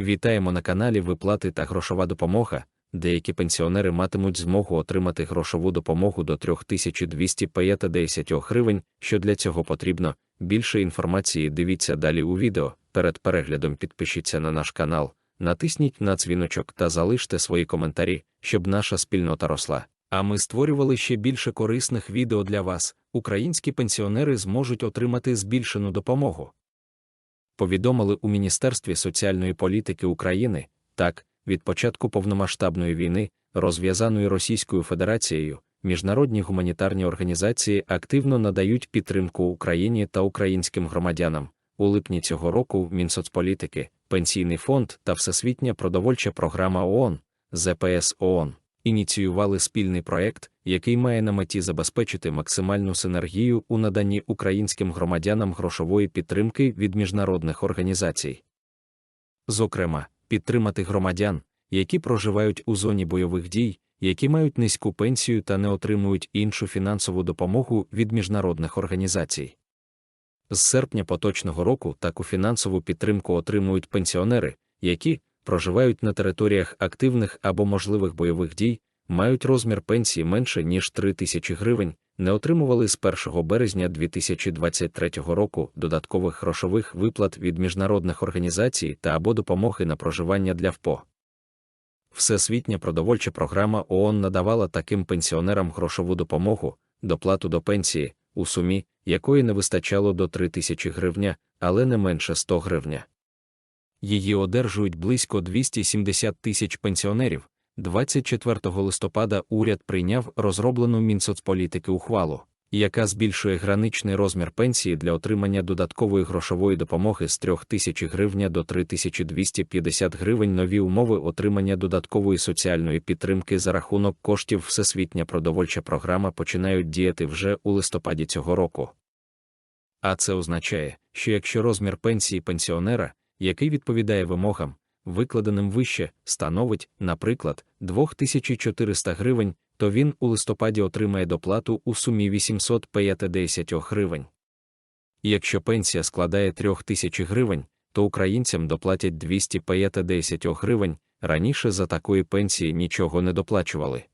Вітаємо на каналі Виплати та грошова допомога. Деякі пенсіонери матимуть змогу отримати грошову допомогу до 3250 гривень. Що для цього потрібно? Більше інформації дивіться далі у відео. Перед переглядом підпишіться на наш канал, натисніть на дзвіночок та залиште свої коментарі, щоб наша спільнота росла. А ми створювали ще більше корисних відео для вас. Українські пенсіонери зможуть отримати збільшену допомогу. Повідомили у Міністерстві соціальної політики України так, від початку повномасштабної війни, розв'язаної Російською Федерацією, міжнародні гуманітарні організації активно надають підтримку Україні та українським громадянам. У липні цього року Мінсоцполітики, Пенсійний фонд та Всесвітня продовольча програма ООН, ЗПС ООН ініціювали спільний проект, який має на меті забезпечити максимальну синергію у наданні українським громадянам грошової підтримки від міжнародних організацій. Зокрема, підтримати громадян, які проживають у зоні бойових дій, які мають низьку пенсію та не отримують іншу фінансову допомогу від міжнародних організацій. З серпня поточного року таку фінансову підтримку отримують пенсіонери, які, проживають на територіях активних або можливих бойових дій, мають розмір пенсії менше ніж 3 тисячі гривень, не отримували з 1 березня 2023 року додаткових грошових виплат від міжнародних організацій та або допомоги на проживання для ВПО. Всесвітня продовольча програма ООН надавала таким пенсіонерам грошову допомогу, доплату до пенсії, у сумі, якої не вистачало до 3 тисячі гривня, але не менше 100 гривня. Її одержують близько 270 тисяч пенсіонерів. 24 листопада уряд прийняв розроблену Мінсоцполітики ухвалу, яка збільшує граничний розмір пенсії для отримання додаткової грошової допомоги з 3 тисяч гривня до 3250 гривень. Нові умови отримання додаткової соціальної підтримки за рахунок коштів Всесвітня продовольча програма починають діяти вже у листопаді цього року. А це означає, що якщо розмір пенсії пенсіонера, який відповідає вимогам, викладеним вище, становить, наприклад, 2400 гривень, то він у листопаді отримає доплату у сумі 850 гривень. Якщо пенсія складає 3000 гривень, то українцям доплатять 250 гривень, раніше за такої пенсії нічого не доплачували.